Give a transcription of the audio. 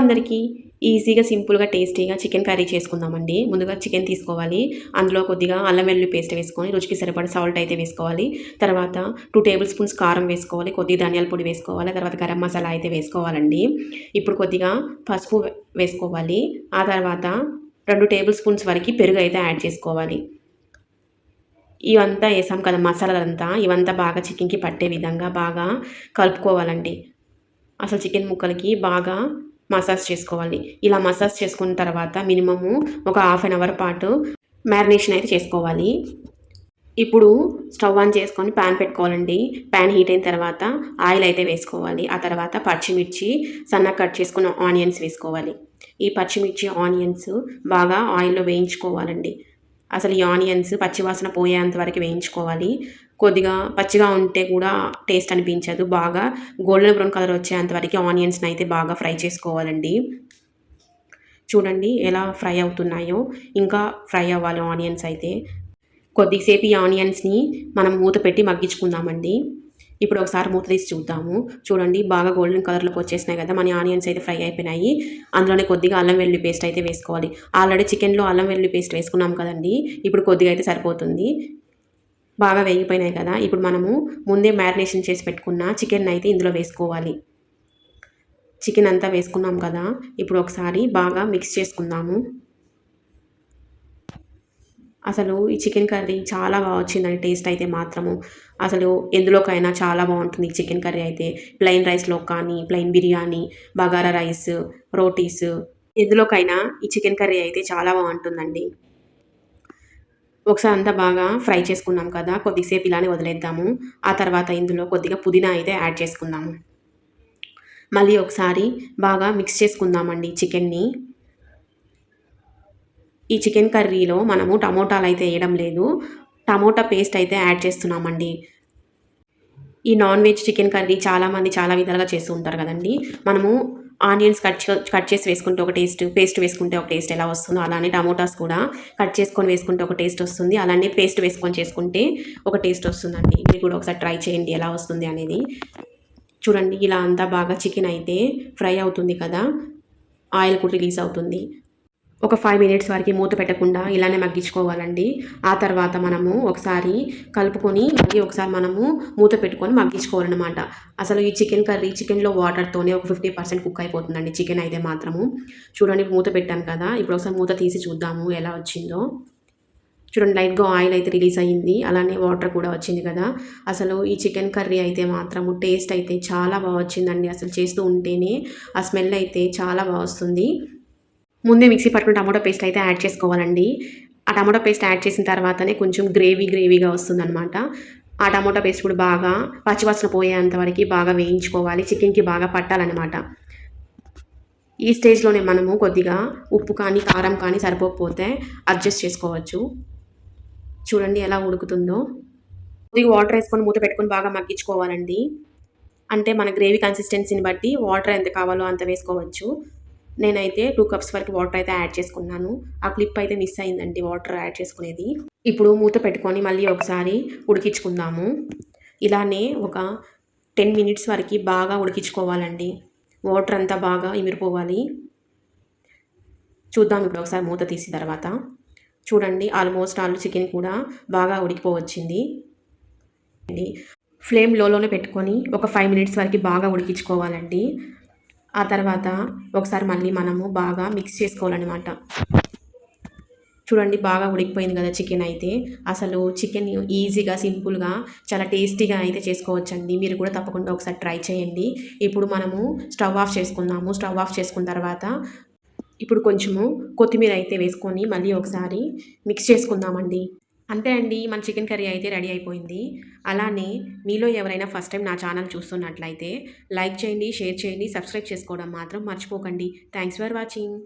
అందరికీ ఈజీగా సింపుల్గా టేస్టీగా చికెన్ కర్రీ చేసుకుందామండి. ముందుగా చికెన్ తీసుకోవాలి. అందులో కొద్దిగా అల్లం వెల్లుల్లి పేస్ట్ వేసుకొని రుచికి సరిపడ సాల్ట్ అయితే వేసుకోవాలి. తర్వాత టూ టేబుల్ స్పూన్స్ కారం వేసుకోవాలి. కొద్దిగా ధనియాల పొడి వేసుకోవాలి. తర్వాత గరం మసాలా అయితే వేసుకోవాలండి. ఇప్పుడు కొద్దిగా పసుపు వేసుకోవాలి. ఆ తర్వాత రెండు టేబుల్ స్పూన్స్ వరకు పెరుగు అయితే యాడ్ చేసుకోవాలి. ఇవంతా వేసాం కదా మసాలాలంతా. ఇవంతా బాగా చికెన్కి పట్టే విధంగా బాగా కలుపుకోవాలండి. అసలు చికెన్ ముక్కలకి బాగా మసాజ్ చేసుకోవాలి. ఇలా మసాజ్ చేసుకున్న తర్వాత మినిమము ఒక హాఫ్ అన్ అవర్ పాటు మ్యారినేషన్ అయితే చేసుకోవాలి. ఇప్పుడు స్టవ్ ఆన్ చేసుకొని ప్యాన్ పెట్టుకోవాలండి. ప్యాన్ హీట్ అయిన తర్వాత ఆయిల్ అయితే వేసుకోవాలి. ఆ తర్వాత పచ్చిమిర్చి సన్నగా కట్ చేసుకున్న ఆనియన్స్ వేసుకోవాలి. ఈ పచ్చిమిర్చి ఆనియన్స్ బాగా ఆయిల్లో వేయించుకోవాలండి. అసలు ఈ ఆనియన్స్ పచ్చివాసన పోయేంత వరకు వేయించుకోవాలి. కొద్దిగా పచ్చిగా ఉంటే కూడా టేస్ట్ అనిపించదు. బాగా గోల్డెన్ బ్రౌన్ కలర్ వచ్చేంత వరకు ఆనియన్స్ని అయితే బాగా ఫ్రై చేసుకోవాలండి. చూడండి ఎలా ఫ్రై అవుతున్నాయో. ఇంకా ఫ్రై అవ్వాలి ఆనియన్స్ అయితే. కొద్దిసేపు ఈ ఆనియన్స్ని మనం మూత పెట్టి మగ్గించుకుందామండి. ఇప్పుడు ఒకసారి మూత తీసి చూద్దాము. చూడండి బాగా గోల్డెన్ కలర్లోకి వచ్చేసినాయి కదా. మన ఆనియన్స్ అయితే ఫ్రై అయిపోయినాయి. అందులోనే కొద్దిగా అల్లం వెల్లుల్లి పేస్ట్ అయితే వేసుకోవాలి. ఆల్రెడీ చికెన్లో అల్లం వెల్లుల్లి పేస్ట్ వేసుకున్నాం కదండి. ఇప్పుడు కొద్దిగా అయితే సరిపోతుంది. బాగా వేగిపోయినాయి కదా. ఇప్పుడు మనము ముందే మ్యారినేషన్ చేసి పెట్టుకున్న చికెన్ అయితే ఇందులో వేసుకోవాలి. చికెన్ అంతా వేసుకున్నాం కదా. ఇప్పుడు ఒకసారి బాగా మిక్స్ చేసుకుందాము. అసలు ఈ చికెన్ కర్రీ చాలా బాగా వచ్చిందండి. టేస్ట్ అయితే మాత్రము. అసలు ఎందులోకైనా చాలా బాగుంటుంది చికెన్ కర్రీ అయితే. ప్లెయిన్ రైస్లో కానీ plain biryani bagara rice rotis ఎందులోకైనా ఈ చికెన్ కర్రీ అయితే చాలా బాగుంటుందండి. ఒకసారి అంతా బాగా ఫ్రై చేసుకున్నాం కదా కొద్దిసేపు ఇలానే వదిలేద్దాము. ఆ తర్వాత ఇందులో కొద్దిగా పుదీనా అయితే యాడ్ చేసుకుందాము మళ్ళీ ఒకసారి బాగా మిక్స్ చేసుకుందామండి చికెన్ని. ఈ చికెన్ కర్రీలో మనము టమోటాలు అయితే వేయడం లేదు. టమోటా పేస్ట్ అయితే యాడ్ చేస్తున్నామండి. ఈ నాన్ వెజ్ చికెన్ కర్రీ చాలామంది చాలా విధాలుగా చేస్తూ ఉంటారు కదండి. మనము ఆనియన్స్ కట్ కట్ చేసి వేసుకుంటే ఒక టేస్ట్ పేస్ట్ వేసుకుంటే ఒక టేస్ట్ ఎలా వస్తుందో అలానే టమోటాస్ కూడా కట్ చేసుకొని వేసుకుంటే ఒక టేస్ట్ వస్తుంది. అలానే పేస్ట్ వేసుకొని చేసుకుంటే ఒక టేస్ట్ వస్తుందండి. మీరు కూడా ఒకసారి ట్రై చేయండి ఎలా వస్తుంది అనేది. చూడండి ఇలా అంతా బాగా చికెన్ అయితే ఫ్రై అవుతుంది కదా. ఆయిల్ కూడా రిలీజ్ అవుతుంది. ఒక ఫైవ్ మినిట్స్ వరకు మూత పెట్టకుండా ఇలానే మగ్గించుకోవాలండి. ఆ తర్వాత మనము ఒకసారి కలుపుకొని మళ్ళీ ఒకసారి మనము మూత పెట్టుకొని మగ్గించుకోవాలన్నమాట. అసలు ఈ చికెన్ కర్రీ చికెన్లో వాటర్తోనే ఒక ఫిఫ్టీ పర్సెంట్ కుక్ అయిపోతుందండి చికెన్ అయితే మాత్రము. చూడండి మూత పెట్టాను కదా. ఇప్పుడు ఒకసారి మూత తీసి చూద్దాము ఎలా వచ్చిందో. చూడండి లైట్గా ఆయిల్ అయితే రిలీజ్ అయ్యింది అలానే వాటర్ కూడా వచ్చింది కదా. అసలు ఈ చికెన్ కర్రీ అయితే మాత్రము టేస్ట్ అయితే చాలా బాగా వచ్చిందండి. అసలు చేస్తూ ఉంటేనే ఆ స్మెల్ అయితే చాలా బాగా వస్తుంది. ముందే మిక్సీ పట్టుకుని టమాటో పేస్ట్ అయితే యాడ్ చేసుకోవాలండి. ఆ టమాటో పేస్ట్ యాడ్ చేసిన తర్వాతనే కొంచెం గ్రేవీ గ్రేవీగా వస్తుందన్నమాట. ఆ టమాటో పేస్ట్ కూడా బాగా పచ్చివాసన పోయేంత వరకు బాగా వేయించుకోవాలి. చికెన్కి బాగా పట్టాలన్నమాట. ఈ స్టేజ్లోనే మనము కొద్దిగా ఉప్పు కానీ కారం కానీ సరిపోకపోతే అడ్జస్ట్ చేసుకోవచ్చు. చూడండి ఎలా ఉడుకుతుందో. కొద్దిగా వాటర్ వేసుకొని మూత పెట్టుకొని బాగా మగ్గించుకోవాలండి. అంటే మన గ్రేవీ కన్సిస్టెన్సీని బట్టి వాటర్ ఎంత కావాలో అంత వేసుకోవచ్చు. నేనైతే టూ కప్స్ వరకు వాటర్ అయితే యాడ్ చేసుకున్నాను. ఆ క్లిప్ అయితే మిస్ అయిందండి వాటర్ యాడ్ చేసుకునేది. ఇప్పుడు మూత పెట్టుకొని మళ్ళీ ఒకసారి ఉడికించుకుందాము. ఇలానే ఒక టెన్ మినిట్స్ వరకు బాగా ఉడికించుకోవాలండి. వాటర్ అంతా బాగా ఇమిరిపోవాలి చూద్దాం ఇప్పుడు ఒకసారి మూత తీసిన తర్వాత. చూడండి ఆల్మోస్ట్ ఆలు చికెన్ కూడా బాగా ఉడికిపోవచ్చింది. ఫ్లేమ్ లోలోనే పెట్టుకొని ఒక ఫైవ్ మినిట్స్ వరకు బాగా ఉడికించుకోవాలండి. ఆ తర్వాత ఒకసారి మళ్ళీ మనము బాగా మిక్స్ చేసుకోవాలన్నమాట. చూడండి బాగా ఉడికిపోయింది కదా చికెన్ అయితే. అసలు చికెన్ ఈజీగా సింపుల్గా చాలా టేస్టీగా అయితే చేసుకోవచ్చండి. మీరు కూడా తప్పకుండా ఒకసారి ట్రై చేయండి. ఇప్పుడు మనము స్టవ్ ఆఫ్ చేసుకుందాము. స్టవ్ ఆఫ్ చేసుకున్న తర్వాత ఇప్పుడు కొంచెము కొత్తిమీర అయితే వేసుకొని మళ్ళీ ఒకసారి మిక్స్ చేసుకుందామండి. అంతే అండి మన చికెన్ కర్రీ అయితే రెడీ అయిపోయింది. అలానే మీలో ఎవరైనా ఫస్ట్ టైం నా ఛానల్ చూస్తున్నట్లయితే లైక్ చేయండి షేర్ చేయండి సబ్స్క్రైబ్ చేసుకోవడం మాత్రం మర్చిపోకండి. Thanks for watching.